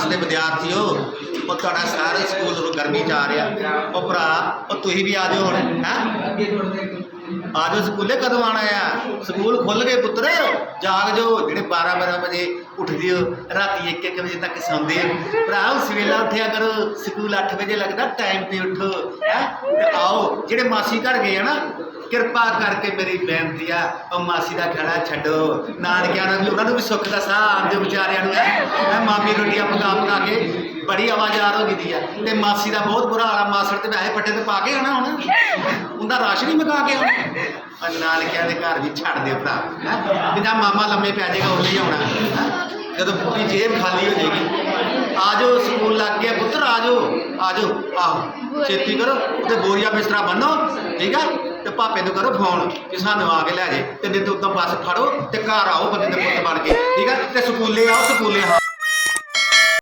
Class ਦੇ ਵਿਦਿਆਰਥੀਓ, ਉਹ ਤੁਹਾਡਾ ਸਾਰਾ ਸਕੂਲ ਨੂੰ ਗਰਮੀ ਚ ਆ ਰਿਹਾ। ਉਹ ਭਰਾ, ਉਹ ਤੁਸੀਂ ਵੀ ਆ ਜਾਓ ਹੁਣ, ਹੈ? ਆ ਜਾਓ ਸਕੂਲੇ ਕਦੋਂ ਆਣਾ ਆ? ਸਕੂਲ ਖੁੱਲ ਗਏ ਪੁੱਤਰ, ਜਾਗ ਜੋ ਜਿਹੜੇ 12 12 ਵਜੇ ਉੱਠਦੇ ਹੋ, ਰਾਤੀ 1 1 ਵਜੇ ਤੱਕ ਸੌਂਦੇ ਹੋ। ਭਰਾ ਸਵੇਲਾ ਉੱਠਿਆ ਕਰੋ। ਸਕੂਲ 8 ਵਜੇ ਲੱਗਦਾ ਟਾਈਮ ਤੇ ਉੱਠੋ, ਹੈ? ਆਓ। ਜਿਹੜੇ ਮਾਸੀ ਘਰ ਗਏ ਆ ਨਾ ਕਿਰਪਾ ਕਰਕੇ ਮੇਰੀ ਬੇਨਤੀ ਆ, ਉਹ ਮਾਸੀ ਦਾ ਖੜਾ ਛੱਡੋ। ਨਾਨਕਿਆਂ ਨੂੰ ਵੀ ਉਹਨਾਂ ਨੂੰ ਵੀ ਸੁੱਖ ਦਾ ਸਾਹ ਆਉਂਦੇ ਵਿਚਾਰਿਆਂ ਨੂੰ, ਹੈ? ਮਾਮੀ ਰੋਟੀਆਂ ਪਕਾ ਪਕਾ ਕੇ ਬੜੀ ਆਵਾਜ਼ਾਰ ਹੋ ਗਈ ਦੀ ਆ। ਤੇ ਮਾਸੀ ਦਾ ਬਹੁਤ ਬੁਰਾ ਹਾਲ ਆ, ਮਾਸੜ ਤੇ ਵੈਸੇ ਪੱਟੇ ਤੇ ਪਾ ਕੇ ਆਣਾ ਹੁਣ। ਉਹਦਾ ਰਾਸ਼ਨ ਹੀ ਮਕਾ ਕੇ ਆਉਣਾ। ਨਾਨਕਿਆਂ ਦੇ ਘਰ ਵੀ ਛੱਡ ਦਿਓ ਭਰਾ, ਹੈ? ਤੇ ਜਾਂ ਮਾਮਾ ਲੰਮੇ ਪੈ ਜਾਏਗਾ ਉਹ ਹੀ? ਆਉਣਾ ਜਦੋਂ ਪੂਰੀ ਜੇਬ ਖਾਲੀ ਹੋ ਜਾਏਗੀ। ਆ ਜਾਓ ਸਕੂਲ ਲੱਗ ਗਿਆ ਪੁੱਤਰ ਆ ਜਾਓ ਆ ਜਾਓ ਆਹੋ, ਛੇਤੀ ਕਰੋ, ਤੇ ਬੋਰੀਆ ਬਿਸਤਰਾ ਬੰਨੋ, ਠੀਕ ਆ? ਤੇ ਪਾਪੇ ਨੂੰ ਕਰੋ ਫੋਨ ਕਿ ਸਾਨੂੰ ਆ ਕੇ ਲੈ ਜੇ ਤੇ ਨਹੀਂ ਤੇ ਉਦੋਂ ਬੱਸ ਫੜੋ ਤੇ ਘਰ ਆਓ ਬੰਦੇ ਦੇ ਪੁੱਤ ਬਣ ਕੇ, ਠੀਕ ਆ? ਤੇ ਸਕੂਲੇ ਆਓ, ਸਕੂਲੇ ਹਾਂ।